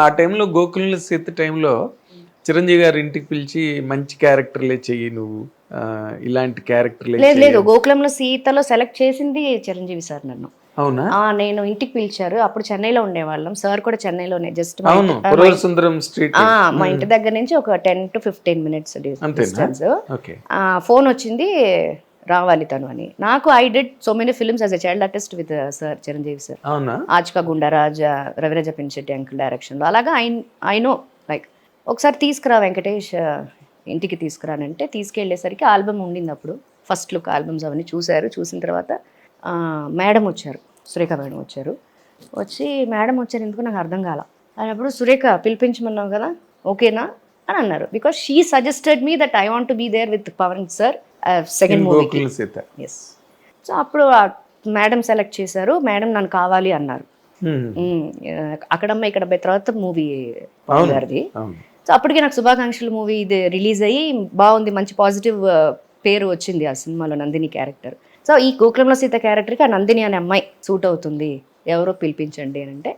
ఆ టైంలో గోకుల సీత టైంలో చిరంజీవి గారు ఇంటికి పిలిచి మంచి క్యారెక్టర్లే చెయ్యి నువ్వు. ఇలాంటి క్యారెక్టర్లే లేదు లేదు గోకులంలో సీతలో సెలెక్ట్ చేసింది చిరంజీవి సార్ నన్ను. అవునా? ఆ నేను ఇంటికి పిలిచారు. అప్పుడు చెన్నైలో ఉండేవాళ్ళం. సార్ కూడా చెన్నైలోనే జస్ట్ సుందరం స్ట్రీట్. మా ఇంటి దగ్గర నుంచి ఒక ten to fifteen minutes distance. Phone వచ్చింది రావాలి తను అని. నాకు I did so many films as a child artist with sir Chiranjeevi sir Aajka Gundaraj Raviraja Pinisetty uncle డైరెక్షన్లో అలాగా ఐ ఐ నో లైక్ ఒకసారి తీసుకురా వెంకటేష్ ఆ, ఇంటికి తీసుకురానంటే తీసుకెళ్ళేసరికి ఆల్బమ్ ఉండింది అప్పుడు ఫస్ట్ లుక్ ఆల్బమ్స్ అవన్నీ చూశారు. చూసిన తర్వాత మేడం వచ్చారు. సురేఖ మేడం వచ్చారు. వచ్చి మేడం వచ్చారు ఎందుకు నాకు అర్థం కాల. అన్నప్పుడు సురేఖ పిలిపించమన్నావు కదా ఓకేనా? అని అన్నారు. Because she suggested me that I want be there with Pawan sir second మూవీకి సీత ఎస్ సో అప్పుడు మేడం సెలెక్ట్ చేశారు. మేడం నన్ను కావాలి అన్నారు. Hmm. మ్మ్. అక్కడమ్మ ఇక్కడ తర్వాత మూవీ. గారిది. సో అప్పటికే నాకు శుభాకాంక్షలు మూవీ ఇది రిలీజ్ అయ్యి బాగుంది మంచి పాజిటివ్ పేరు వచ్చింది ఆ సినిమాలో నందిని క్యారెక్టర్ సో ఈ గోకులంలో సీత క్యారెక్టర్కి ఆ నందిని అనే అమ్మాయి సూట్ అవుతుంది. ఎవరో పిలిపించండి అని అంటే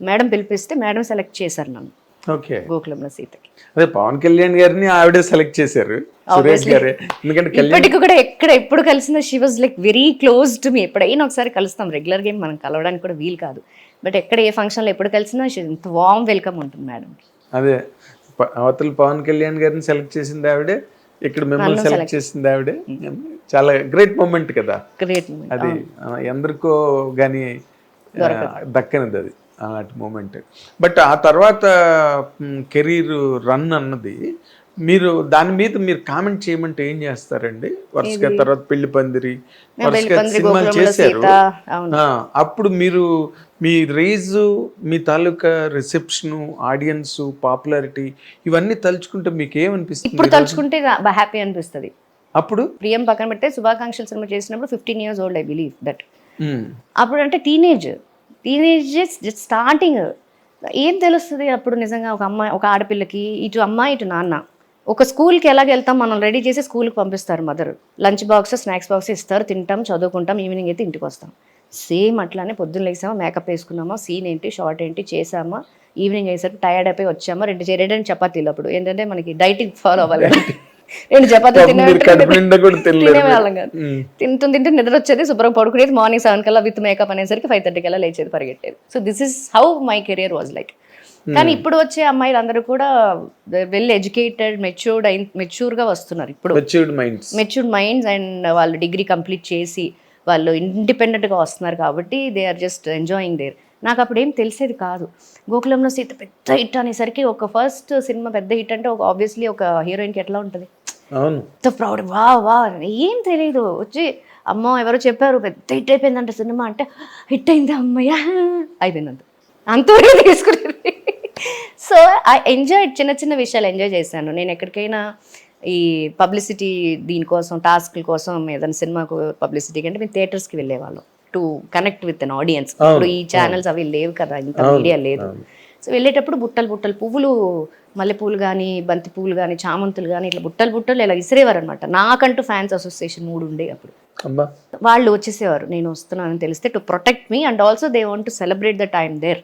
మేడం పిలిపిస్తే మేడం సెలెక్ట్ చేశారు నన్ను. ఓకే. గోకులంలో సీతకి. అదే పవన్ కళ్యాణ్ గారిని ఆవిడే సెలెక్ట్ చేశారు. సురేష్ గారే. ఎందుకంటే ఇప్పటికి కూడా ఎక్కడ ఎప్పుడు కలిసినా she was like very close to me ఎప్పుడైనా ఒకసారి కలుస్తాం. రెగ్యులర్గా మనం కలవడానికి కూడా వీలు కాదు. బట్ ఎక్కడ ఏ ఫంక్షన్లో ఎప్పుడు కలిసినా ఇంత వామ్ వెల్కమ్ ఉంటుంది మేడం అదే అవతల పవన్ కళ్యాణ్ గారిని సెలెక్ట్ చేసింది ఆవిడే ఇక్కడ మిమ్మల్ని సెలెక్ట్ చేసింది ఆవిడే. చాలా గ్రేట్ మూమెంట్ కదా. గ్రేట్ అది ఎందరికో కానీ దక్కనిది అది అలాంటి మూమెంట్ బట్ ఆ తర్వాత కెరీర్ రన్ అన్నది మీరు దాని మీద మీరు కామెంట్ చేయమంటే ఏం చేస్తారండి? వరుసగా తర్వాత పెళ్ళి పందిరి వరుసగా సినిమాలు చేశారు. అప్పుడు మీరు మీ రేజ్ మీ తాలూకా రిసెప్షన్ ఆడియన్స్ పాపులారిటీ ఇవన్నీ తలుచుకుంటే మీకు ఏమనిపిస్తుంది ఇప్పుడు తలుచుకుంటే హ్యాపీ అనిపిస్తుంది. అప్పుడు? ప్రియం పక్కన పెడితే శుభాకాంక్షలు సినిమా చేసినప్పుడు fifteen years old I believe that అప్పుడు అంటే టీనేజ్ టీనేజ్ జస్ట్ స్టార్టింగ్ ఏం తెలుస్తుంది అప్పుడు నిజంగా ఒక అమ్మాయి ఒక ఆడపిల్లకి? ఇటు అమ్మాయి ఇటు నాన్న. ఒక స్కూల్కి ఎలాగ వెళ్తాం? మనం రెడీ చేసి స్కూల్కి పంపిస్తారు mother. Lunch box snacks box ఇస్తారు తింటాం చదువుకుంటాం ఈవినింగ్ అయితే ఇంటికి వస్తాం. సేమ్ అట్లానే పొద్దున్న లేసామా మేకప్ వేసుకున్నామా సీన్ ఏంటి షార్ట్ ఏంటి చేసామా ఈవినింగ్ అయ్యేసరికి టైర్డ్ అయిపోయి వచ్చామా రెండు చే- రెండు చపాతీలు అప్పుడు. ఏంటంటే మనకి డైటింగ్ ఫాలో అవ్వాలి. రెండు చపాతీలు తినేవాళ్ళం తింటూ తింటూ నిద్ర వచ్చేది శుభ్రం పడుకునేది మార్నింగ్ సెవెన్ కల్లా విత్ మేకప్ అనేసరికి ఫైవ్ థర్టీ కల్లా లేచేది పరిగెట్టేది. So this is how my career was like కానీ ఇప్పుడు వచ్చే అమ్మాయిలు అందరూ కూడా వెల్ ఎడ్యుకేటెడ్ మెచ్యూర్డ్ అయిన మెచ్యూర్గా వస్తున్నారు ఇప్పుడు. Matured minds matured minds and వాళ్ళు డిగ్రీ కంప్లీట్ చేసి వాళ్ళు ఇండిపెండెంట్గా వస్తున్నారు కాబట్టి they are just enjoying there నాకు అప్పుడు ఏం తెలిసేది కాదు. గోకులంలో సీత పెద్ద హిట్ అనేసరికి ఒక ఫస్ట్ సినిమా పెద్ద హిట్ అంటే ఒక ఆబ్వియస్లీ ఒక హీరోయిన్కి ఎట్లా ఉంటుంది? అవును. ప్రౌడ్ వా వా. ఏం తెలియదు వచ్చి అమ్మో ఎవరో చెప్పారు పెద్ద హిట్ అయిపోయిందంట సినిమా అంటే హిట్ అయింది అమ్మయ్య? అయిపోయిందంత అంతవరకు తీసుకునేది సో ఐ ఎంజాయ్ చిన్న చిన్న విషయాలు ఎంజాయ్ చేశాను. నేను ఎక్కడికైనా ఈ పబ్లిసిటీ దీనికోసం టాస్క్ల కోసం ఏదైనా సినిమాకు పబ్లిసిటీకి అంటే మేము థియేటర్స్కి వెళ్ళేవాళ్ళం. To connect with an audience. ఇప్పుడు ఈ ఛానల్స్ అవి లేవు కదా ఇంత మీడియా లేదు. సో వెళ్ళేటప్పుడు బుట్టలు బుట్టలు పువ్వులు మల్లెపూలు కానీ బంతి పువ్వులు కానీ చామంతులు కానీ ఇట్లా బుట్టలు బుట్టలు ఇలా ఇసిరేవారు అనమాట నాకంటూ ఫ్యాన్స్ అసోసియేషన్ మూడు ఉండే అప్పుడు. వాళ్ళు వచ్చేసేవారు. నేను వస్తున్నానని తెలిస్తే to protect me and also they want to celebrate the time there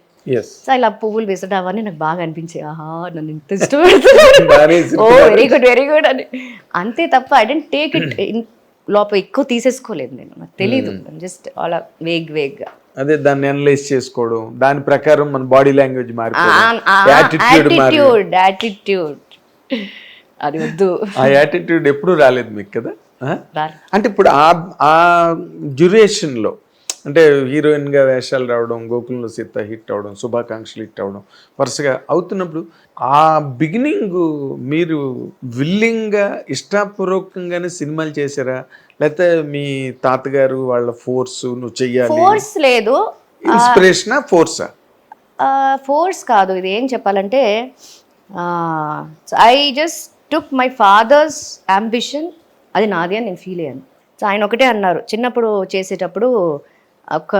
so ఇలా పువ్వులు వేసడం అవన్నీ నాకు బాగా అనిపించాయి. ఆహా నన్ను ఇంత ఇష్టపడుతున్నారు. బాగానే oh very good very good అని. అంతే తప్ప ఐ డెంట్ టేక్ ఇట్ లోపల ఎక్కువ తీసేసుకోలేదు నేను. నాకు తెలీదు. జస్ట్ అలా వేగ్ వేగ్గా అదే దాన్ని అనలైజ్ చేసుకోవడం దాని ప్రకారం మన బాడీ లాంగ్వేజ్ యాటిట్యూడ్ మారి యాటిట్యూడ్ యాటిట్యూడ్ అది వద్దు. ఆ యాటిట్యూడ్ ఎప్పుడు రాలేదు మీకు కదా. అంటే ఇప్పుడు ఆ ఆ డ్యూరేషన్లో అంటే హీరోయిన్గా వేషాలు రావడం గోకులంలో సీత హిట్ అవడం శుభాకాంక్షలు హిట్ అవడం వరుసగా అవుతున్నప్పుడు ఆ బిగినింగ్ మీరు willing గా ఇష్టపూర్వకంగానే సినిమాలు చేశారా? లేకపోతే మీ తాతగారు వాళ్ళ ఫోర్స్ నువ్వు చెయ్యాలి? ఫోర్స్ లేదు. ఇన్స్పిరేషనా ఫోర్సా? ఫోర్స్ కాదు. ఇది ఏం చెప్పాలంటే I just took my father's ambition. అది నాది అని నేను ఫీల్ అయ్యాను. సో ఆయన ఒకటే అన్నారు. చిన్నప్పుడు చేసేటప్పుడు ఒక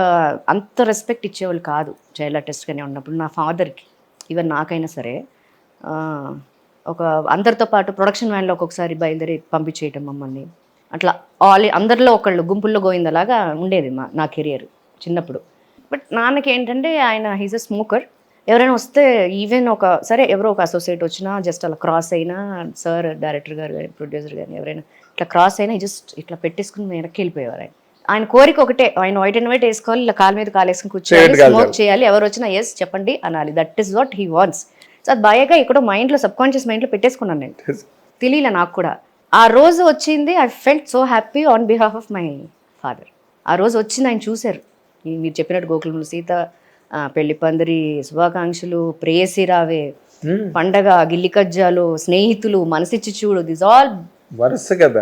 అంత రెస్పెక్ట్ ఇచ్చేవాళ్ళు కాదు చైల్డ్ ఆర్టిస్ట్గానే ఉన్నప్పుడు నా ఫాదర్కి ఈవెన్ నాకైనా సరే ఒక అందరితో పాటు ప్రొడక్షన్ వ్యాన్లో ఒక్కొక్కసారి బయలుదేరి పంపించేయటం మమ్మల్ని. అట్లా ఆల్ అందరిలో ఒకళ్ళు గుంపుల్లో గోయిందలాగా ఉండేది మా నా కెరియర్ చిన్నప్పుడు. బట్ నాన్నకి ఏంటంటే ఆయన హీజ్ అ స్మోకర్ ఎవరైనా వస్తే ఈవెన్ ఒక సరే ఎవరో ఒక అసోసియేట్ వచ్చినా జస్ట్ అలా క్రాస్ అయినా సార్ డైరెక్టర్ గారు కానీ ప్రొడ్యూసర్ కానీ ఎవరైనా ఇట్లా క్రాస్ అయినా జస్ట్ ఇట్లా పెట్టేసుకుని వెనక్కి వెళ్ళిపోయేవారు ఆయన. ఆయన కోరిక ఒకటే ఆయన వైట్ అండ్ వైట్ వేసుకోవాలి ఇలా కాలు మీద కాలు వేసుకుని కూర్చోవాలి స్మోక్ చేయాలి ఎవరు వచ్చినా ఎస్ చెప్పండి అనాలి. That is what he wants so అది బాగా ఎక్కడో మైండ్లో సబ్ కాన్షియస్ మైండ్లో పెట్టేసుకున్నాను నేను. తెలియలే నాకు కూడా. ఆ రోజు వచ్చింది I felt so happy on behalf of my father ఆ రోజు వచ్చింది ఆయన చూశారు. మీరు చెప్పినట్టు గోకులంలో సీత పెళ్ళి పందిరి శుభాకాంక్షలు ప్రేయసి రావే పండగ గిల్లి కజ్జాలు స్నేహితులు మనసిచ్చి చూడు దిస్ ఆల్ వరుస కదా.